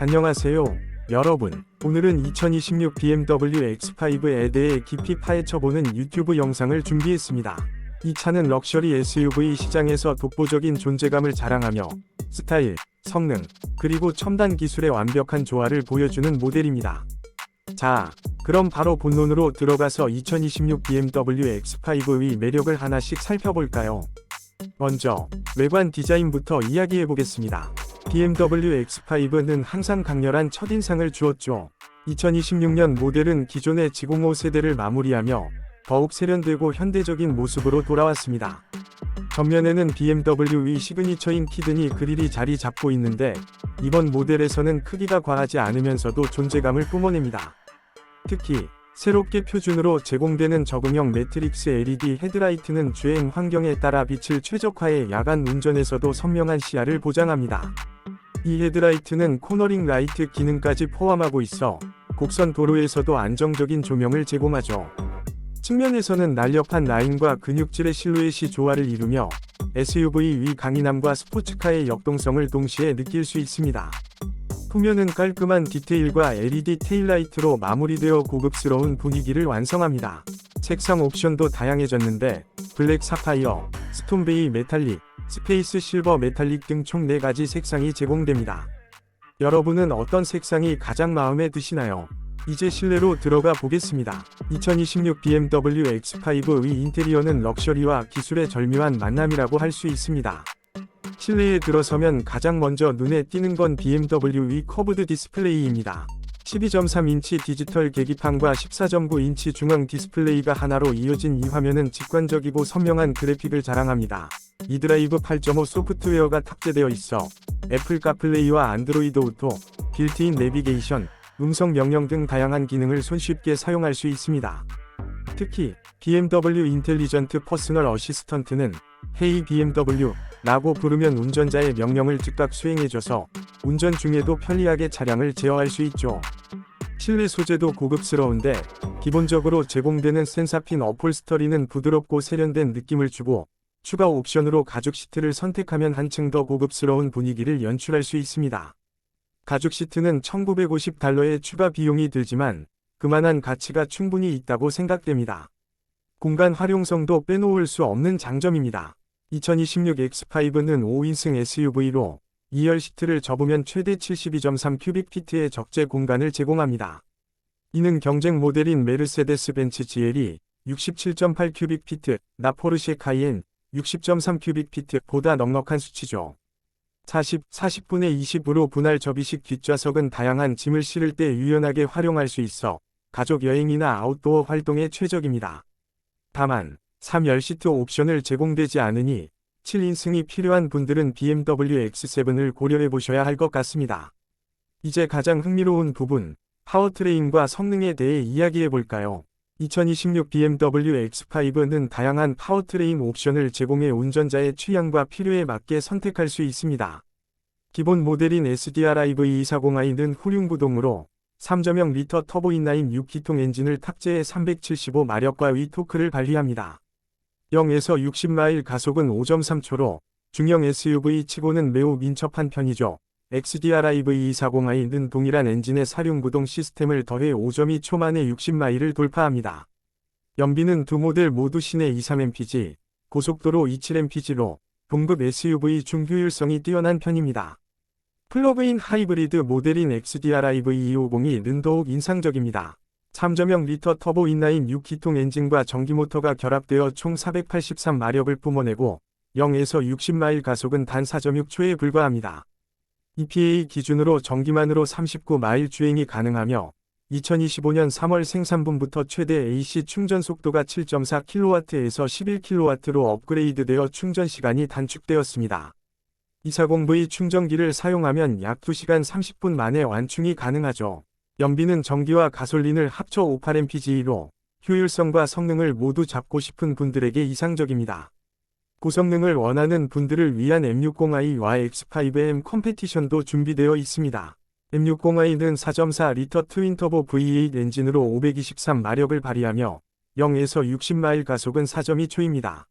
안녕하세요. 여러분, 오늘은 2026 BMW X5에 대해 깊이 파헤쳐보는 유튜브 영상을 준비했습니다. 이 차는 럭셔리 SUV 시장에서 독보적인 존재감을 자랑하며 스타일, 성능, 그리고 첨단 기술의 완벽한 조화를 보여주는 모델입니다. 자, 그럼 바로 본론으로 들어가서 2026 BMW X5의 매력을 하나씩 살펴볼까요? 먼저, 외관 디자인부터 이야기해보겠습니다. BMW X5는 항상 강렬한 첫인상을 주었죠. 2026년 모델은 기존의 G05 세대를 마무리하며 더욱 세련되고 현대적인 모습으로 돌아왔습니다. 전면에는 BMW의 시그니처인 키드니 그릴이 자리 잡고 있는데 이번 모델에서는 크기가 과하지 않으면서도 존재감을 뿜어냅니다. 특히 새롭게 표준으로 제공되는 적응형 매트릭스 LED 헤드라이트는 주행 환경에 따라 빛을 최적화해 야간 운전에서도 선명한 시야를 보장합니다. 이 헤드라이트는 코너링 라이트 기능까지 포함하고 있어 곡선 도로에서도 안정적인 조명을 제공하죠. 측면에서는 날렵한 라인과 근육질의 실루엣이 조화를 이루며 SUV 위 강인함과 스포츠카의 역동성을 동시에 느낄 수 있습니다. 후면은 깔끔한 디테일과 LED 테일라이트로 마무리되어 고급스러운 분위기를 완성합니다. 색상 옵션도 다양해졌는데 블랙 사파이어, 스톤베이 메탈릭, 스페이스 실버 메탈릭 등 총 4가지 색상이 제공됩니다. 여러분은 어떤 색상이 가장 마음에 드시나요? 이제 실내로 들어가 보겠습니다. 2026 BMW X5의 인테리어는 럭셔리와 기술의 절묘한 만남이라고 할 수 있습니다. 실내에 들어서면 가장 먼저 눈에 띄는 건 BMW의 커브드 디스플레이입니다. 12.3인치 디지털 계기판과 14.9인치 중앙 디스플레이가 하나로 이어진 이 화면은 직관적이고 선명한 그래픽을 자랑합니다. 이드라이브 8.5 소프트웨어가 탑재되어 있어 애플 카플레이와 안드로이드 오토, 빌트인 내비게이션, 음성 명령 등 다양한 기능을 손쉽게 사용할 수 있습니다. 특히 BMW 인텔리전트 퍼스널 어시스턴트는 헤이 BMW 라고 부르면 운전자의 명령을 즉각 수행해줘서 운전 중에도 편리하게 차량을 제어할 수 있죠. 실내 소재도 고급스러운데 기본적으로 제공되는 센사핀 어폴스터리는 부드럽고 세련된 느낌을 주고 추가 옵션으로 가죽 시트를 선택하면 한층 더 고급스러운 분위기를 연출할 수 있습니다. 가죽 시트는 1950달러의 추가 비용이 들지만 그만한 가치가 충분히 있다고 생각됩니다. 공간 활용성도 빼놓을 수 없는 장점입니다. 2026 X5는 5인승 SUV로 2열 시트를 접으면 최대 72.3 큐빅 피트의 적재 공간을 제공합니다. 이는 경쟁 모델인 메르세데스 벤츠 GL이 67.8 큐빅 피트, 나 포르쉐 카이엔 60.3 큐빅 피트 보다 넉넉한 수치죠. 40, 40분의 20으로 분할 접이식 뒷좌석은 다양한 짐을 실을 때 유연하게 활용할 수 있어 가족 여행이나 아웃도어 활동에 최적입니다. 다만 3열 시트 옵션을 제공되지 않으니 7인승이 필요한 분들은 BMW X7을 고려해 보셔야 할 것 같습니다. 이제 가장 흥미로운 부분, 파워트레인과 성능에 대해 이야기해 볼까요? 2026 BMW X5는 다양한 파워트레인 옵션을 제공해 운전자의 취향과 필요에 맞게 선택할 수 있습니다. 기본 모델인 SDR-IV240i는 후륜구동으로 3.0 리터 터보 인라인 6기통 엔진을 탑재해 375마력과 위 토크를 발휘합니다. 0에서 60마일 가속은 5.3초로 중형 SUV 치고는 매우 민첩한 편이죠. XDR-IV240i는 동일한 엔진의 사륜구동 시스템을 더해 5.2초 만에 60마일을 돌파합니다. 연비는 두 모델 모두 시내 23mpg, 고속도로 27mpg로 동급 SUV 중 효율성이 뛰어난 편입니다. 플러그인 하이브리드 모델인 XDR-IV250이 더욱 인상적입니다. 3.0 리터 터보 인라인 6기통 엔진과 전기모터가 결합되어 총 483마력을 뿜어내고 0에서 60마일 가속은 단 4.6초에 불과합니다. EPA 기준으로 전기만으로 39마일 주행이 가능하며 2025년 3월 생산분부터 최대 AC 충전 속도가 7.4kW에서 11kW로 업그레이드되어 충전 시간이 단축되었습니다. 240V 충전기를 사용하면 약 2시간 30분 만에 완충이 가능하죠. 연비는 전기와 가솔린을 합쳐 58mpg로 효율성과 성능을 모두 잡고 싶은 분들에게 이상적입니다. 고성능을 원하는 분들을 위한 M60i와 X5M 컴페티션도 준비되어 있습니다. M60i는 4.4 리터 트윈터보 V8 엔진으로 523마력을 발휘하며 0에서 60마일 가속은 4.2초입니다.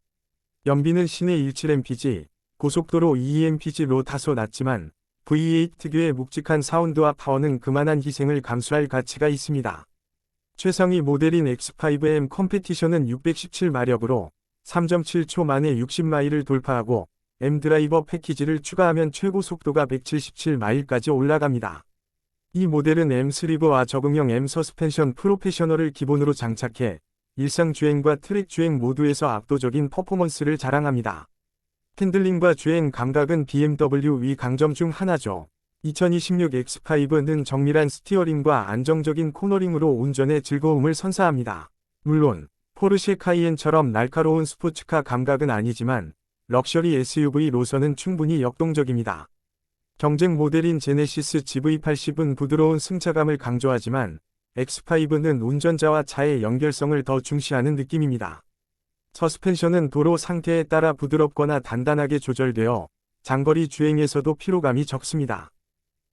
연비는 시내 17mpg, 고속도로 2mpg로 다소 낮지만 V8 특유의 묵직한 사운드와 파워는 그만한 희생을 감수할 가치가 있습니다. 최상위 모델인 X5M 컴페티션은 617마력으로 3.7초 만에 60마일을 돌파하고 M 드라이버 패키지를 추가하면 최고 속도가 177마일까지 올라갑니다. 이 모델은 M 슬리브와 적응형 M 서스펜션 프로페셔널을 기본으로 장착해 일상 주행과 트랙 주행 모두에서 압도적인 퍼포먼스를 자랑합니다. 핸들링과 주행 감각은 BMW 위 강점 중 하나죠. 2026 X5는 정밀한 스티어링과 안정적인 코너링으로 운전의 즐거움을 선사합니다. 물론 포르쉐 카이엔처럼 날카로운 스포츠카 감각은 아니지만 럭셔리 SUV로서는 충분히 역동적입니다. 경쟁 모델인 제네시스 GV80은 부드러운 승차감을 강조하지만 X5는 운전자와 차의 연결성을 더 중시하는 느낌입니다. 서스펜션은 도로 상태에 따라 부드럽거나 단단하게 조절되어 장거리 주행에서도 피로감이 적습니다.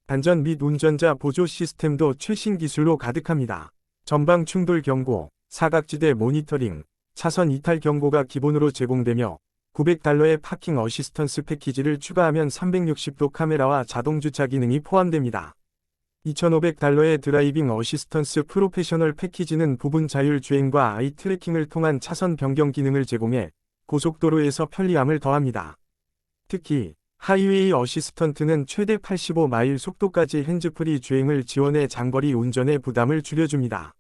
안전 및 운전자 보조 시스템도 최신 기술로 가득합니다. 전방 충돌 경고, 사각지대 모니터링, 차선 이탈 경고가 기본으로 제공되며 900달러의 파킹 어시스턴스 패키지를 추가하면 360도 카메라와 자동 주차 기능이 포함됩니다. 2,500달러의 드라이빙 어시스턴스 프로페셔널 패키지는 부분 자율 주행과 아이 트래킹을 통한 차선 변경 기능을 제공해 고속도로에서 편리함을 더합니다. 특히 하이웨이 어시스턴트는 최대 85마일 속도까지 핸즈프리 주행을 지원해 장거리 운전의 부담을 줄여줍니다.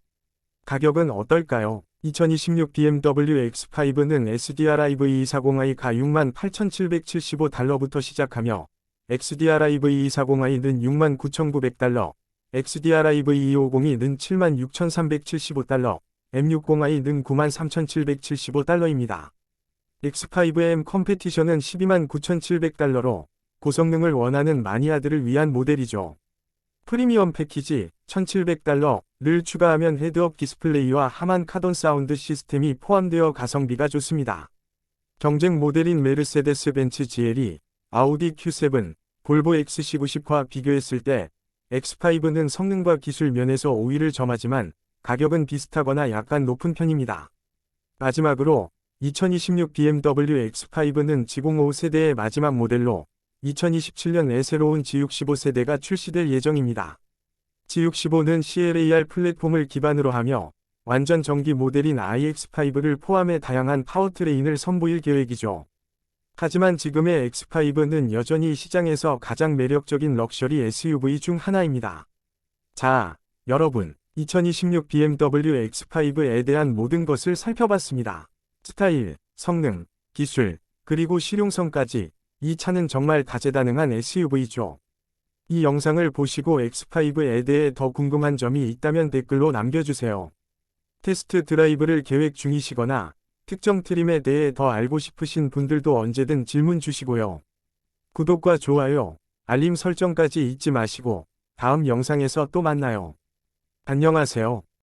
가격은 어떨까요? 2026 BMW X5는 SDR-IV 240i가 68,775달러부터 시작하며 XDR-IV 240i는 69,900달러, XDR-IV 250이는 76,375달러, M60i는 93,775달러입니다. X5M 컴페티션은 129,700달러로 고성능을 원하는 마니아들을 위한 모델이죠. 프리미엄 패키지 1,700달러를 추가하면 헤드업 디스플레이와 하만 카돈 사운드 시스템이 포함되어 가성비가 좋습니다. 경쟁 모델인 메르세데스 벤츠 GLE, 아우디 Q7, 볼보 XC90과 비교했을 때 X5는 성능과 기술 면에서 5위를 점하지만 가격은 비슷하거나 약간 높은 편입니다. 마지막으로 2026 BMW X5는 G05 세대의 마지막 모델로 2027년에 새로운 G65 세대가 출시될 예정입니다. G65는 CLAR 플랫폼을 기반으로 하며 완전 전기 모델인 iX5를 포함해 다양한 파워트레인을 선보일 계획이죠. 하지만 지금의 X5는 여전히 시장에서 가장 매력적인 럭셔리 SUV 중 하나입니다. 자, 여러분, 2026 BMW X5에 대한 모든 것을 살펴봤습니다. 스타일, 성능, 기술, 그리고 실용성까지 이 차는 정말 다재다능한 SUV죠. 이 영상을 보시고 X5에 대해 더 궁금한 점이 있다면 댓글로 남겨주세요. 테스트 드라이브를 계획 중이시거나 특정 트림에 대해 더 알고 싶으신 분들도 언제든 질문 주시고요. 구독과 좋아요, 알림 설정까지 잊지 마시고 다음 영상에서 또 만나요. 안녕하세요.